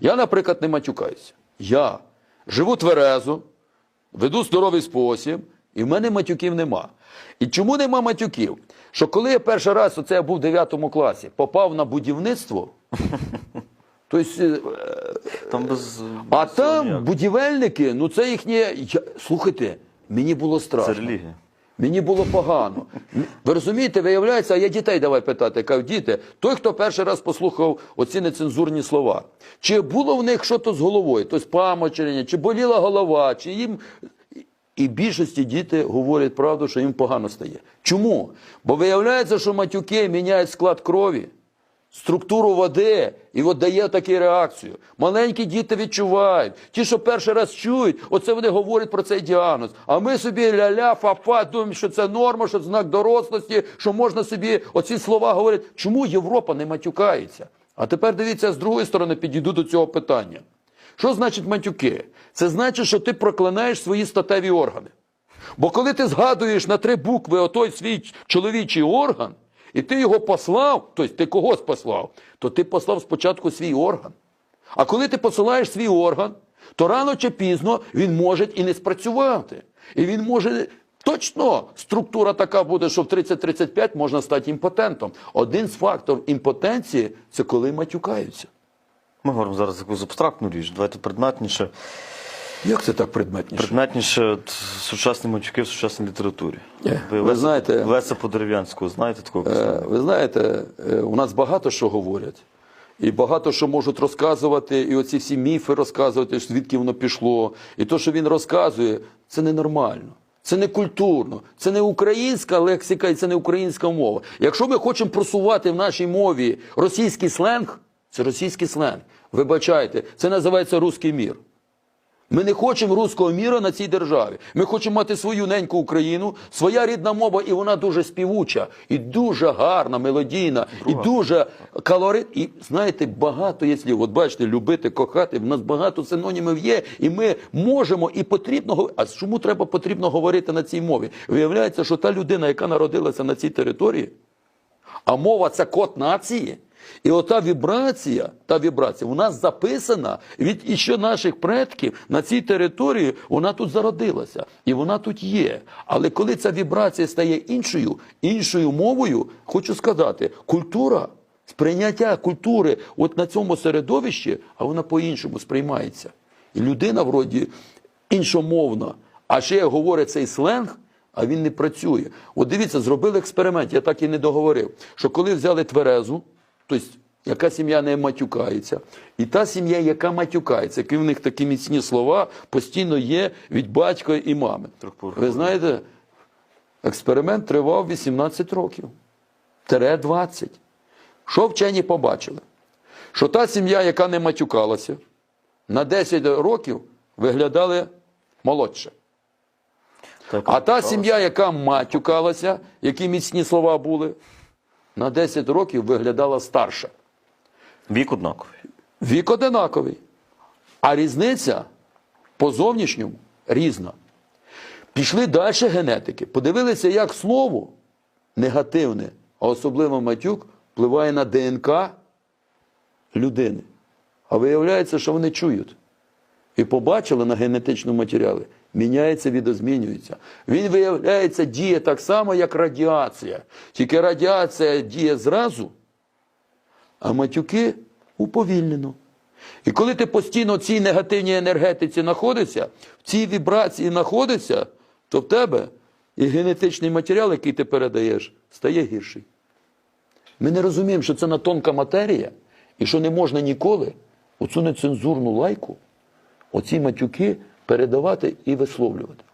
Я, наприклад, не матюкаюся. Я живу тверезо, веду здоровий спосіб, і в мене матюків нема. І чому нема матюків? Що коли я перший раз, оце я був в 9 класі, попав на будівництво, е, Там без а без там будівельники, ну це їхнє. Слухайте, мені було страшно. це релігія. Мені було погано. Ви розумієте, виявляється, а я дітей давай питати. Кажу, діти, той, хто перший раз послухав оці нецензурні слова, чи було в них щось з головою, тобто памочення, чи боліла голова, чи їм. І більшості діти говорять правду, що їм погано стає. Чому? Бо виявляється, що матюки міняють склад крові, структуру води, і от дає таку реакцію. Маленькі діти відчувають. Ті, що перший раз чують, оце вони говорять про цей діагноз. А ми собі ля-ля, фа-фа, думаємо, що це норма, що це знак дорослості, що можна собі оці слова говорити. Чому Європа не матюкається? А тепер дивіться, з другої сторони підійду до цього питання. Що значить матюки? Це значить, що ти проклинаєш свої статеві органи. Бо коли ти згадуєш на три букви отой свій чоловічий орган, і ти його послав, тобто ти когось послав, то ти послав спочатку свій орган. А коли ти посилаєш свій орган, то рано чи пізно він може і не спрацювати. І він може. Точно структура така буде, що в 30-35 можна стати імпотентом. Один з факторів імпотенції це коли матюкаються. Ми говоримо зараз якусь абстрактну річ. Давайте предметніше. Як це так предметніше? Предметніше от, сучасні матюки в сучасній літературі. Е, ви Леся, знаєте- Леся Подерев'янського, знаєте такого Е. Ви знаєте, е, у нас багато що говорять, і багато що можуть розказувати, і оці всі міфи розказувати, звідки воно пішло. І то, що він розказує, це ненормально. Це не культурно, це не українська лексика і це не українська мова. Якщо ми хочемо просувати в нашій мові російський сленг, це російський сленг. Вибачайте, це називається русський мір. Ми не хочемо руського міра на цій державі. Ми хочемо мати свою неньку Україну, своя рідна мова, і вона дуже співуча, і дуже гарна, мелодійна, і дуже калорит. І знаєте, багато є слів. От бачите, любити, кохати. В нас багато синонімів є, і ми можемо і потрібно А чому треба потрібно говорити на цій мові? Виявляється, що та людина, яка народилася на цій території, а мова це код нації. І ота вібрація, та вібрація, нас записана від іще наших предків на цій території, вона тут зародилася. І вона тут є. Але коли ця вібрація стає іншою, іншою мовою, хочу сказати, культура, сприйняття культури от на цьому середовищі, а вона по-іншому сприймається. І людина вроді іншомовна, а ще говорить цей сленг, а він не працює. От дивіться, зробили експеримент, я так і не договорив, що коли взяли тверезу, тобто яка сім'я не матюкається, і та сім'я, яка матюкається, які в них такі міцні слова, постійно є від батька і мами. Ви знаєте, експеримент тривав 18 років, тере 20. Що вчені побачили? Що та сім'я, яка не матюкалася, на 10 років виглядали молодше. Так, А та сім'я, яка матюкалася, які міцні слова були, на 10 років виглядала старша. Вік однаковий. Вік одинаковий. А різниця по зовнішньому різна. Пішли далі генетики, подивилися, як слово негативне, а особливо матюк, впливає на ДНК людини. А виявляється, що вони чують. І побачили на генетичному матеріалі, міняється, відозмінюється. Він, виявляється, діє так само, як радіація. Тільки радіація діє зразу, а матюки уповільнено. І коли ти постійно в цій негативній енергетиці знаходишся, в цій вібрації знаходишся, то в тебе і генетичний матеріал, який ти передаєш, стає гірший. Ми не розуміємо, що це на тонка матерія, і що не можна ніколи оцю нецензурну лайку, оці матюки передавати і висловлювати.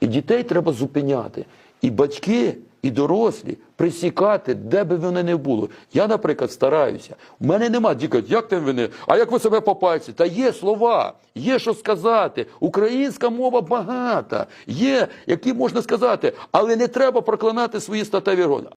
І дітей треба зупиняти. І батьки, і дорослі присікати, де би вони не були. Я, наприклад, стараюся. У мене нема діка, як там вони? А як ви себе по пальці? Та є слова, є що сказати. Українська мова багата, є, які можна сказати, але не треба проклинати свої статеві роди.